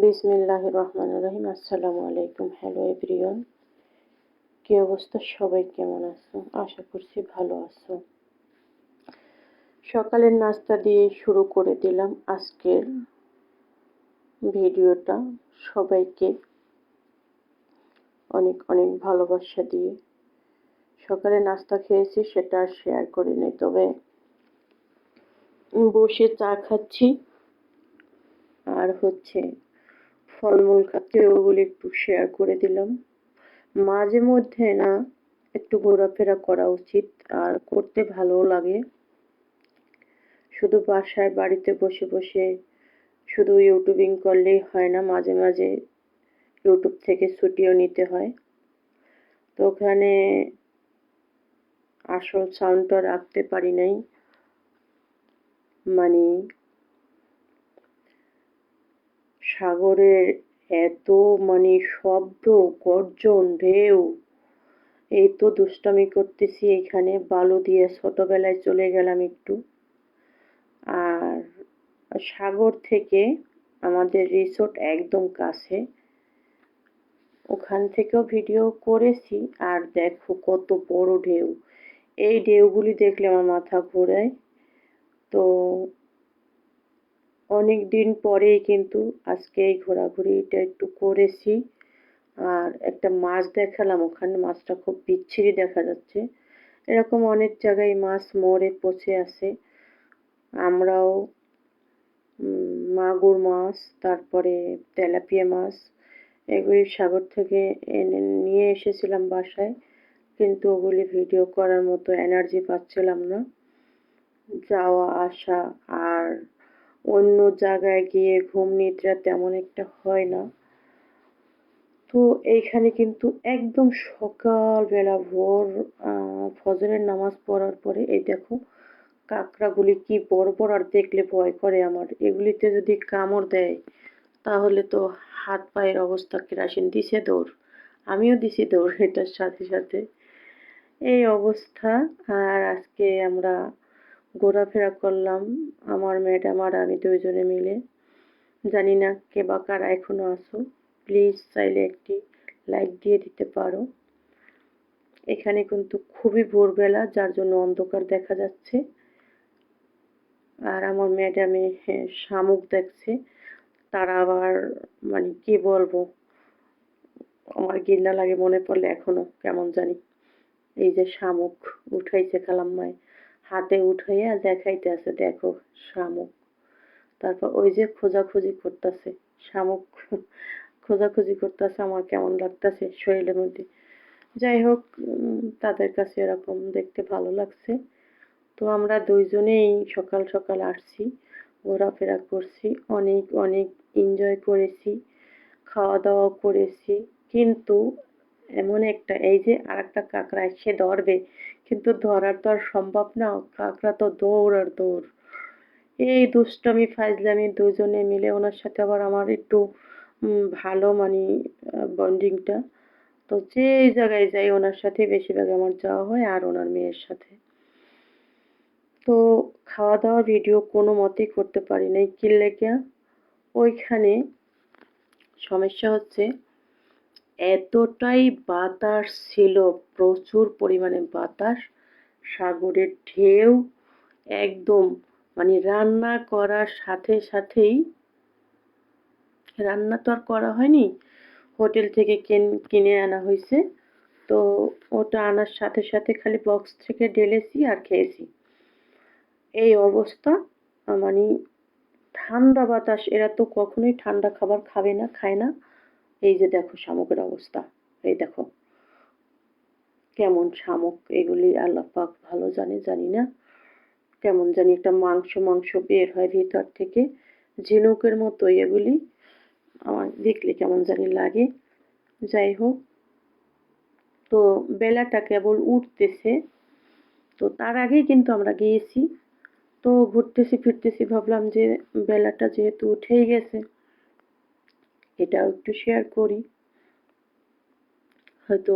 বিসমিল্লাহ রহমান রহিম আসসালামু আলাইকুম। হ্যালো এভরিওয়ান কি অবস্থা? সবাই কেমন আছো? আশা করছি ভালো আছো। সকালের নাস্তা দিয়ে শুরু করে দিলাম আজকের ভিডিওটা। সবাইকে অনেক অনেক ভালোবাসা দিয়ে সকালে নাস্তা খেয়েছি, সেটা আর শেয়ার করিনি, তবে বসে চা খাচ্ছি। আর হচ্ছে ফলমূল খাচ্ছি, ওগুলি একটু শেয়ার করে দিলাম। মাঝে মধ্যে না, একটু ঘোরাফেরা করা উচিত, আর করতে ভালোও লাগে। শুধু বাসায়, বাড়িতে বসে বসে শুধু ইউটিউবিং করলেই হয় না, মাঝে মাঝে ইউটিউব থেকে ছুটিও নিতে হয়। তো ওখানে আসল সাউন্ডটা রাখতে পারি নাই। মানে সাগরের এত মানে শব্দ, গর্জন, ঢেউ। এই তো দুষ্টামি করতেছি এখানে, বালু দিয়ে ছোটবেলায় চলে গেলাম একটু। আর সাগর থেকে আমাদের রিসোর্ট একদম কাছে। ওখান থেকেও ভিডিও করেছি, আর দেখো কত বড় ঢেউ। এই ঢেউগুলি দেখলে আমার মাথা ঘোরায়। তো অনেক দিন পরেই কিন্তু আজকে এই ঘোরাঘুরিটা একটু করেছি। আর একটা মাছ দেখালাম, ওখানে মাছটা খুব বিচ্ছিরি দেখা যাচ্ছে। এরকম অনেক জায়গায় মাছ মরে, পচে আছে। আমরাও মাগুর মাছ, তারপরে তেলাপিয়া মাছ, এগুলি সাগর থেকে এনে নিয়ে এসেছিলাম বাসায়। কিন্তু ওগুলি ভিডিও করার মতো এনার্জি পাচ্ছিলাম না। যাওয়া, আসা, আর অন্য জায়গায় গিয়ে ঘুম নিদ্রা তেমন একটা হয় না। তো এইখানে কিন্তু একদম সকালবেলা ভোর ফজরের নামাজ পড়ার পরে এই দেখো কাঁকড়াগুলি কি বড় বড় আর দেখলে ভয় করে আমার। এগুলিতে যদি কামড় দেয়, তাহলে তো হাত পায়ের অবস্থা কেরাসিন দিছে দৌড়। আমিও দিছি দৌড়, এটার সাথে সাথে। এই অবস্থা। আর আজকে আমরা ঘোরাফেরা করলাম। আমার ম্যাডাম আর আমি দুইজনে মিলে। জানি না কে বা কারা এখনও আসো প্লিজ চাইলে একটি লাইক দিয়ে দিতে পারো। এখানে কিন্তু খুবই ভোরবেলা, যার জন্য অন্ধকার দেখা যাচ্ছে। আর আমার ম্যাডামে শামুক দেখছে। তারা আবার মানে কি বলব? আমার গিন্না লাগে মনে পড়লে এখনও, কেমন জানি। এই যে শামুক, উঠাইছে কালাম্মায় হাতে উঠাইয়া দেখাইতে আছে দেখো শামুক। তারপর ওই যে খোঁজাখুঁজি করতেছে, শামুক, খোঁজাখুঁজি করতেছে, আমার কেমন লাগতেছে শরীরের মধ্যে। যাই হোক তাদের কাছে এরকম দেখতে ভালো লাগছে। তো আমরা দুইজনেই সকাল সকাল আসছি, ঘোরাফেরা করছি, অনেক অনেক এনজয় করেছি খাওয়া দাওয়া করেছি। কিন্তু এমন একটা, এই যে আর একটা কাঁকড়া এসে ধরবে কিন্তু ধরার তো আর সম্ভব না, কাঁকড়া তো দৌড় আর দৌড়। এই দুষ্টামি ফাইজলামি দুজনে মিলে ওনার সাথে আবার আমার একটু ভালো মানে বন্ডিংটা তো যে জায়গায় যাই ওনার সাথে বেশিরভাগ আমার যাওয়া হয় আর ওনার মেয়ের সাথে। তো খাওয়া দাওয়া ভিডিও কোনো মতেই করতে পারি নাই। কিল্লেকিয়া ওইখানে সমস্যা হচ্ছে এতটাই বাতাস ছিল, প্রচুর পরিমাণে বাতাস, সাগরের ঢেউ, একদম মানে রান্না করার সাথে সাথেই, রান্না তো আর করা হয়নি, হোটেল থেকে কিনে আনা হয়েছে, তো ওটা আনার সাথে সাথে খালি বক্স থেকে ঢেলেছি আর খেয়েছি। এই অবস্থা মানে ঠান্ডা বাতাস, এরা তো কখনোই ঠান্ডা খাবার খাবে না, খায় না। এই যে দেখো শামুকের অবস্থা, এই দেখো। কেমন শামুক, এগুলি আল্লাহ পাক ভালো জানে, জানি না। কেমন জানি একটা মাংস মাংস বের হয় ভিতর থেকে, ঝিনুকের মতো এগুলি। আমার দেখলে কেমন জানি লাগে। যাই হোক, তো বেলাটা কেবল উঠতেছে। তো তার আগেই কিন্তু আমরা গিয়েছি। তো ঘুরতেছি, ফিরতেছি, ভাবলাম যে বেলাটা যেহেতু উঠেই গেছে এটাও একটু শেয়ার করি। হয়তো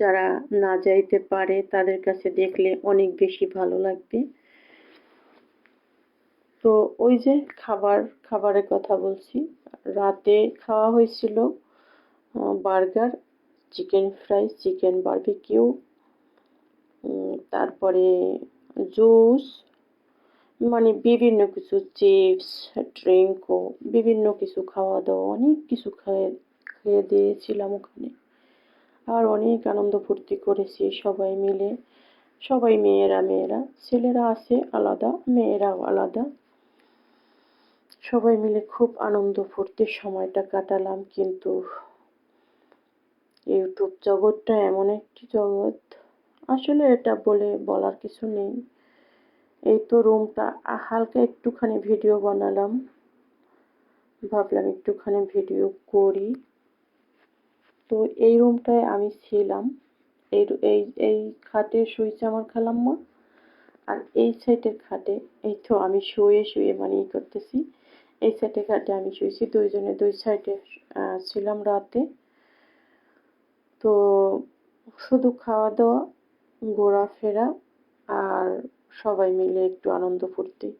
যারা না যাইতে পারে তাদের কাছে দেখলে অনেক বেশি ভালো লাগবে। তো ওই যে খাবার, খাবারের কথা বলছি। রাতে খাওয়া হয়েছিল burger, chicken fry, chicken barbecue তারপরে জুস মানে বিভিন্ন কিছু চিপস ড্রিঙ্কও বিভিন্ন কিছু খাওয়া দাওয়া, অনেক কিছু খেয়ে খেয়ে দিয়েছিলাম ওখানে। আর অনেক আনন্দ ফুর্তি করেছি সবাই মিলে। সবাই মেয়েরা মেয়েরা, ছেলেরা আছে আলাদা, মেয়েরাও আলাদা। সবাই মিলে খুব আনন্দ ফুর্তির সময়টা কাটালাম, কিন্তু ইউটিউব জগৎটা এমন একটি জগৎ। আসলে এটা বলে বলার কিছু নেই। এই তো রুমটা হালকা একটুখানি ভিডিও বানালাম। ভাবলাম একটুখানি ভিডিও করি। তো এই রুমটায় আমি ছিলাম। এই এই এই খাটে শুয়েছে আমার খালাম্মা, আর এই সাইডের খাটে, এই তো আমি শুয়ে শুয়ে মানে ই করতেছি। এই সাইডে খাটে আমি শুয়েছি দুইজনে দুই সাইডে ছিলাম রাতে। তো শুধু খাওয়া দাওয়া ঘোরাফেরা, আর সবাই মিলে একটু আনন্দ ফুর্তি।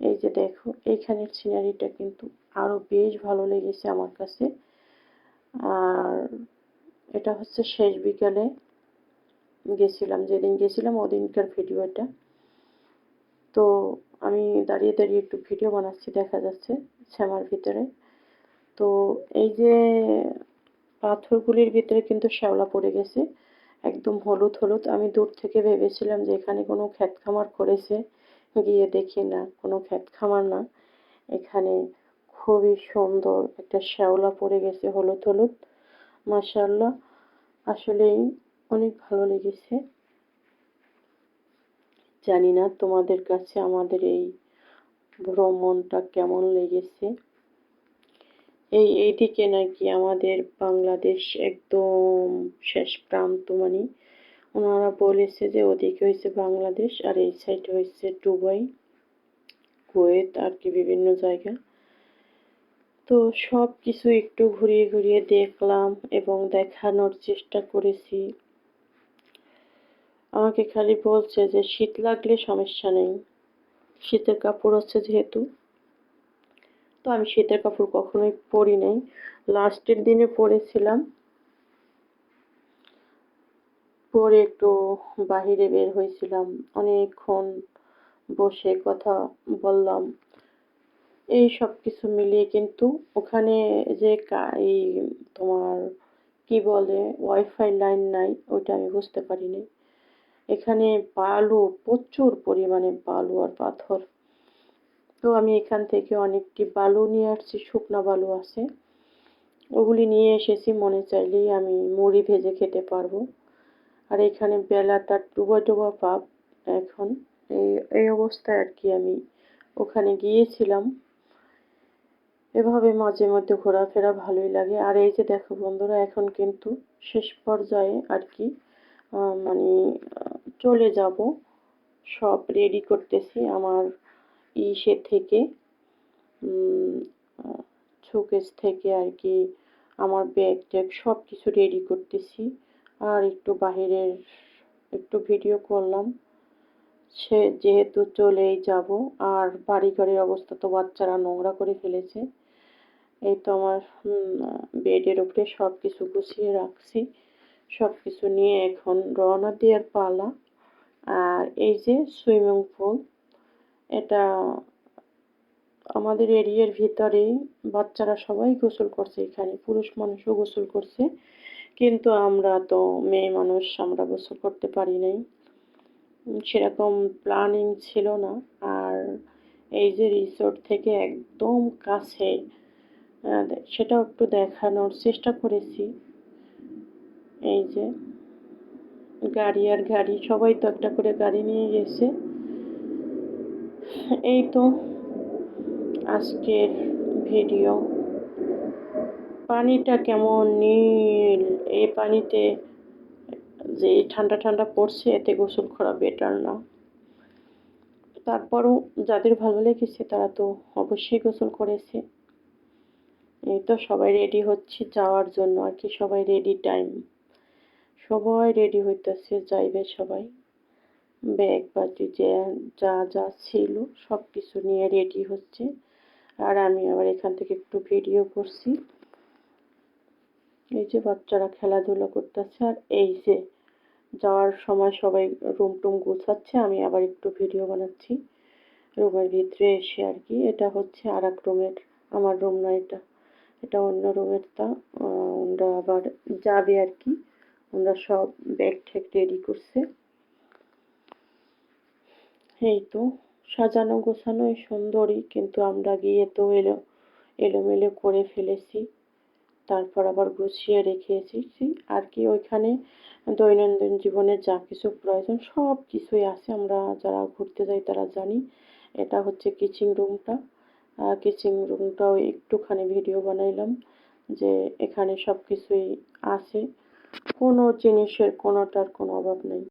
এই যে দেখো এইখানের সিনারিটা কিন্তু আরও বেশ ভালো লেগেছে আমার কাছে। আর এটা হচ্ছে শেষ বিকালে গেছিলাম, যেদিন গেছিলাম ওদিনকার ভিডিও এটা তো আমি দাঁড়িয়ে দাঁড়িয়ে একটু ভিডিও বানাচ্ছি, দেখা যাচ্ছে শ্যামার ভিতরে। তো এই যে পাথরগুলির ভিতরে কিন্তু শ্যাওলা পড়ে গেছে। একদম হলুদ হলুদ। আমি দূর থেকে ভেবেছিলাম যে এখানে কোনো ক্ষেত খামার করেছে। গিয়ে দেখি না, কোনো ক্ষেত খামার না। এখানে খুবই সুন্দর একটা শ্যাওলা পড়ে গেছে, হলুদ হলুদ। মাসাল্লাহ আসলেই অনেক ভালো লেগেছে। জানি না তোমাদের কাছে আমাদের এই ভ্রমণটা কেমন লেগেছে। এই এইদিকে নাকি আমাদের বাংলাদেশ একদম শেষ প্রান্ত মানে ওনারা বলেছে যে ওদিকে হয়েছে বাংলাদেশ আর এই সাইড হয়েছে দুবাই, কুয়েত আর কি বিভিন্ন জায়গা। তো সব কিছু একটু ঘুরিয়ে ঘুরিয়ে দেখলাম এবং দেখানোর চেষ্টা করেছি। আমাকে খালি বলছে যে শীত লাগলে সমস্যা নেই, শীতের কাপড় হচ্ছে যেহেতু। তো আমি শীতের কাপড় কখনোই পরি নাই। লাস্টের দিনে পরেছিলাম। পরে একটু বাহিরে বের হয়েছিলাম। অনেকক্ষণ বসে কথা বললাম। এই সব কিছু মিলিয়ে কিন্তু ওখানে যে এই তোমার কি বলে ওয়াইফাই লাইন নাই, ওইটা আমি বুঝতে পারিনি। এখানে বালু, প্রচুর পরিমাণে বালু আর পাথর। তো আমি এখান থেকে অনেকটি বালু নিয়ে আসছি, শুকনা বালু আছে। ওগুলি নিয়ে এসেছি, মনে চাইলেই আমি মুড়ি ভেজে খেতে পারব। আর এখানে বেলাটা ডুবা ডুবা পাপ এখন। এই এই অবস্থায় আর কি আমি ওখানে গিয়েছিলাম। এভাবে মাঝে মধ্যে ঘোরাফেরা ভালোই লাগে। আর এই যে দেখো বন্ধুরা, এখন কিন্তু শেষ পর্যায়ে আর কি মানে চলে যাব। সব রেডি করতেছি। আমার ইসে থেকে শোকেস থেকে আর কি আমার ব্যাগ ট্যাগ সব কিছু রেডি করতেছি। আর একটু বাহিরের একটু ভিডিও করলাম। সে যেহেতু চলেই যাব, আর বাড়ি ঘরের অবস্থা তো বাচ্চারা নোংরা করে ফেলেছে, এই তো আমার বেডের উপরে সব কিছু গুছিয়ে রাখছি। সব কিছু নিয়ে এখন রওনা দেওয়ার পালা। আর এই যে সুইমিং পুল এটা আমাদের এরিয়ার ভিতরে বাচ্চারা সবাই গোসল করছে এখানে, পুরুষ মানুষও গোসল করছে। কিন্তু আমরা তো মেয়ে মানুষ, আমরা গোসল করতে পারি নাই। সেরকম প্ল্যানিং ছিল না। আর এই যে রিসোর্ট থেকে একদম কাছে সেটাও একটু দেখানোর চেষ্টা করেছি। এই যে গাড়ি আর গাড়ি, সবাই তো একটা করে গাড়ি নিয়ে গেছে। এই তো আজকের ভিডিও। পানিটা কেমন নীল? এই পানিতে যে ঠান্ডা ঠান্ডা পড়ছে, এতে গোসল করা বেটার না। তারপরও যাদের ভালো লেগেছে, তারা তো অবশ্যই গোসল করেছে। এই তো সবাই রেডি হচ্ছে যাওয়ার জন্য। আর কি সবাই রেডি টাইম সবাই রেডি হইতেছে, যাইবে সবাই। ব্যাগ বাটি যে যা যা ছিল সব কিছু নিয়ে রেডি হচ্ছে। আর আমি আবার এখান থেকে একটু ভিডিও করছি। এই যে বাচ্চারা খেলাধুলা করতেছে, আর এই যে যাওয়ার সময় সবাই রুম টুম গুছাচ্ছে, আমি আবার একটু ভিডিও বানাচ্ছি। রুমের ভিতরে এসে আর কি, এটা হচ্ছে আর এক রুমের, আমার রুম না এটা এটা অন্য রুমের তা ওরা আবার যাবে আর কি। ওরা সব ব্যাগ ঠ্যাগ রেডি করছে। এই তো, সাজানো গোছানোই সুন্দরই কিন্তু আমরা গিয়ে তো এলো, এলোমেলো করে ফেলেছি। তারপর আবার গুছিয়ে রেখে এসেছি আর কি ওইখানে দৈনন্দিন জীবনে যা কিছু প্রয়োজন, সব কিছুই আছে। আমরা যারা ঘুরতে যাই তারা জানি, এটা হচ্ছে কিচিং রুমটা। কিচিং রুমটাও একটুখানি ভিডিও বানাইলাম যে এখানে সব কিছুই আছে। কোনো জিনিসের কোনোটার কোনো অভাব নেই।